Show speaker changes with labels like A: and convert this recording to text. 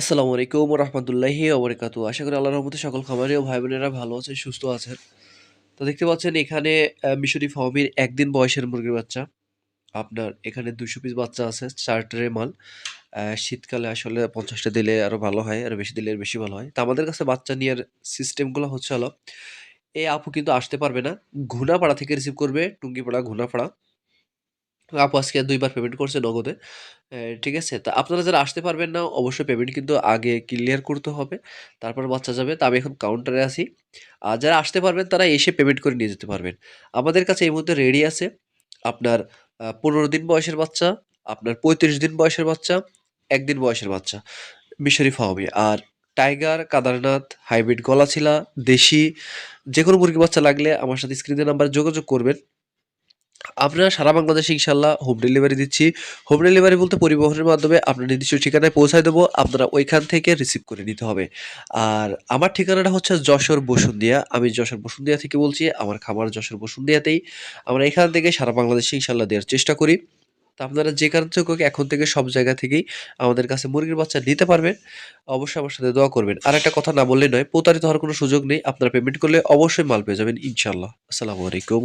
A: আসসালামু আলাইকুম রহমতুল্লাহি ওবরাকাতু আশা করি আল্লাহর রহমতে সকল খামারি ও ভাই বোনেরা ভালো আছেন, সুস্থ আছেন। তো দেখতে পাচ্ছেন এখানে মিশরি ফার্মির একদিন বয়সের মুরগির বাচ্চা। আপনার এখানে দুশো পিস বাচ্চা আছে চার ট্রে মাল শীতকালে আসলে পঞ্চাশটা দিলে আরও ভালো হয়, আর বেশি দিলে বেশি ভালো হয়। তো আমাদের কাছে বাচ্চা নেওয়ার সিস্টেমগুলো হচ্ছে হলো এই আপু কিন্তু আসতে পারবে না। ঘুনাপাড়া থেকে রিসিভ করবে, টুঙ্গিপাড়া ঘুনাপাড়া। আপু আজকে দুইবার পেমেন্ট করছে নগদে। ঠিক আছে? তা আপনারা যারা আসতে পারবেন না, অবশ্যই পেমেন্ট কিন্তু আগে ক্লিয়ার করতে হবে। তারপর বাচ্চা যাবে, তা আমি এখন কাউন্টারে আছি। আর যারা আসতে পারবেন, তারা এসে পেমেন্ট করে নিয়ে যেতে পারবেন। আমাদের কাছে এই মুহূর্তে রেডি আছে আপনার পনেরো দিন বয়সের বাচ্চা, আপনার পঁয়ত্রিশ দিন বয়সের বাচ্চা, একদিন বয়সের বাচ্চা। মিশরি ফাওমি আর টাইগার কাদারনাথ হাইব্রিড গলাছিলা, দেশি যে কোনো মুরগি বাচ্চা লাগলে আমার সাথে স্ক্রিনের নাম্বার যোগাযোগ করবেন। আমরা সারা বাংলাদেশে ইনশাল্লাহ হোম ডেলিভারি দিচ্ছি। হোম ডেলিভারি বলতে পরিবহনের মাধ্যমে আপনার নির্দিষ্ট ঠিকানায় পৌঁছায় দেবো, আপনারা ওইখান থেকে রিসিভ করে নিতে হবে। আর আমার ঠিকানাটা হচ্ছে যশোর বসুন্দিয়া আমি যশোর বসুন্দিয়া থেকে বলছি, আমার খামার যশোর বসুন্দিয়াতেই আমরা এখান থেকে সারা বাংলাদেশে ইনশাল্লাহ দেওয়ার চেষ্টা করি। তা আপনারা যে কারণ থেকে এখন থেকে সব জায়গা থেকেই আমাদের কাছে মুরগির বাচ্চা নিতে পারবেন। অবশ্যই আমার সাথে দোয়া করবেন। আর একটা কথা না বললে নয়, প্রতারিত হওয়ার কোনো সুযোগ নেই। আপনারা পেমেন্ট করলে অবশ্যই মাল পেয়ে যাবেন ইনশাল্লাহ আসসালামু আলাইকুম